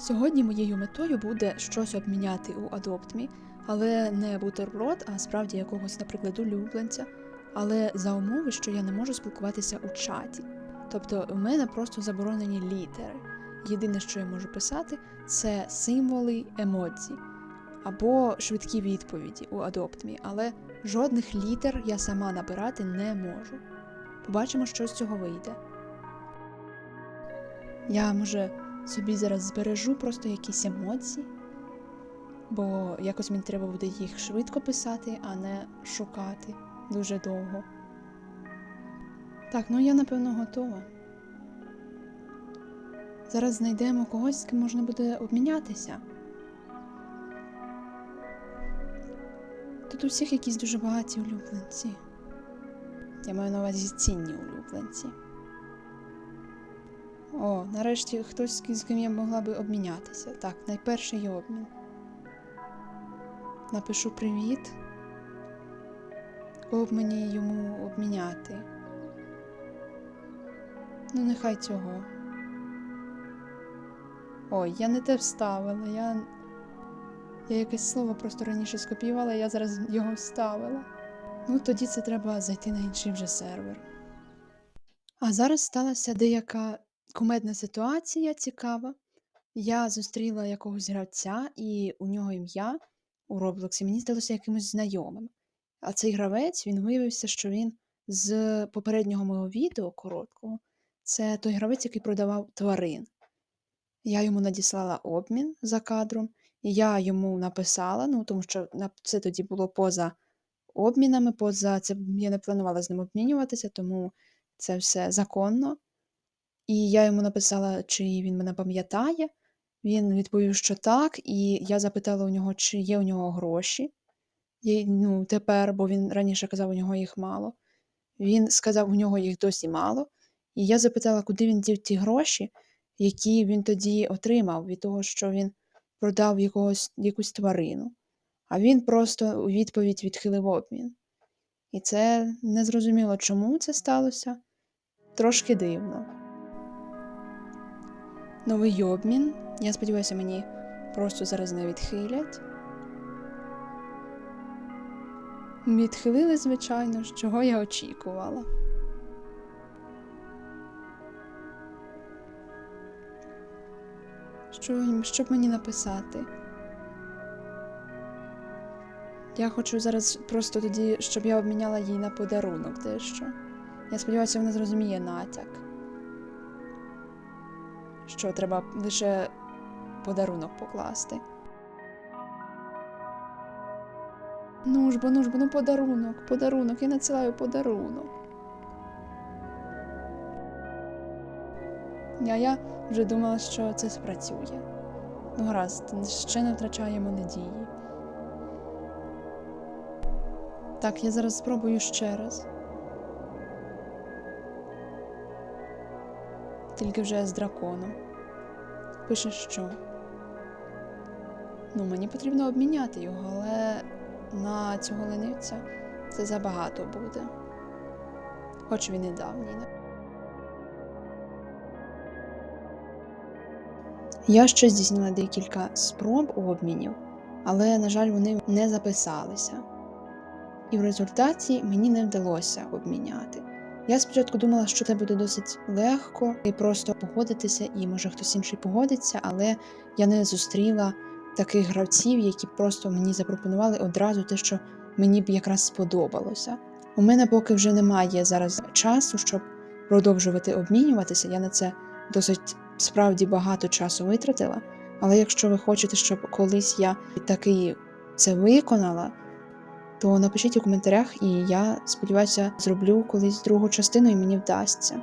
Сьогодні моєю метою буде щось обміняти у AdoptMe, але не бутерброд, а справді якогось, наприклад, улюбленця. Але за умови, що я не можу спілкуватися у чаті. Тобто у мене просто заборонені літери. Єдине, що я можу писати, це символи емодзі або швидкі відповіді у AdoptMe, але жодних літер я сама набирати не можу. Побачимо, що з цього вийде. Я, може, собі зараз збережу просто якісь емоції, бо якось мені треба буде їх швидко писати, а не шукати дуже довго. Так, ну я напевно готова. Зараз знайдемо когось, з ким можна буде обмінятися. Тут у всіх якісь дуже багаті улюбленці. Я маю на увазі цінні улюбленці. О, нарешті хтось, з ким я могла би обмінятися. Так, найперший обмін. Напишу привіт. Кого б мені йому обміняти? Ну, нехай цього. Ой, я не те вставила. Я. Я якесь слово просто раніше скопіювала, я зараз його вставила. Ну, тоді це треба зайти на інший вже сервер. А зараз сталася деяка кумедна ситуація цікава. Я зустріла якогось гравця, і у нього ім'я у Роблоксі мені здалося якимось знайомим. А цей гравець він виявився, що він з попереднього мого відео короткого. Це той гравець, який продавав тварин. Я йому надіслала обмін за кадром, і я йому написала, ну тому що це тоді було поза обмінами, поза це я не планувала з ним обмінюватися, тому це все законно. І я йому написала, чи він мене пам'ятає. Він відповів, що так, і я запитала у нього, чи є у нього гроші. Є, ну, тепер, бо він раніше казав, у нього їх мало. Він сказав, у нього їх досі мало. І я запитала, куди він дів ті гроші, які він тоді отримав від того, що він продав якогось, якусь тварину. А він просто у відповідь відхилив обмін. І це незрозуміло, чому це сталося. Трошки дивно. Новий обмін. Я сподіваюся, мені просто зараз не відхилять. Відхилили, звичайно ж, чого я очікувала. Що, що б мені написати? Я хочу зараз просто тоді, щоб я обміняла їй на подарунок дещо. Я сподіваюся, вона зрозуміє натяк. Що треба лише подарунок покласти. Ну ж бо, ну ж бо, ну подарунок, подарунок, я надсилаю подарунок. А я вже думала, що це спрацює. Ну, гаразд, ще не втрачаємо надії. Так, я зараз спробую ще раз. Тільки вже з драконом. Пише що? Ну, мені потрібно обміняти його, але на цього ленивця це забагато буде. Хоч він і давній. Я ще здійснила декілька спроб обмінів, але, на жаль, вони не записалися. І в результаті мені не вдалося обміняти. Я спочатку думала, що це буде досить легко і просто погодитися, і може хтось інший погодиться, але я не зустріла таких гравців, які просто мені запропонували одразу те, що мені б якраз сподобалося. У мене поки вже немає зараз часу, щоб продовжувати обмінюватися. Я на це досить справді багато часу витратила. Але якщо ви хочете, щоб колись я таки це виконала, то напишіть у коментарях, і я сподіваюся, зроблю колись другу частину, і мені вдасться.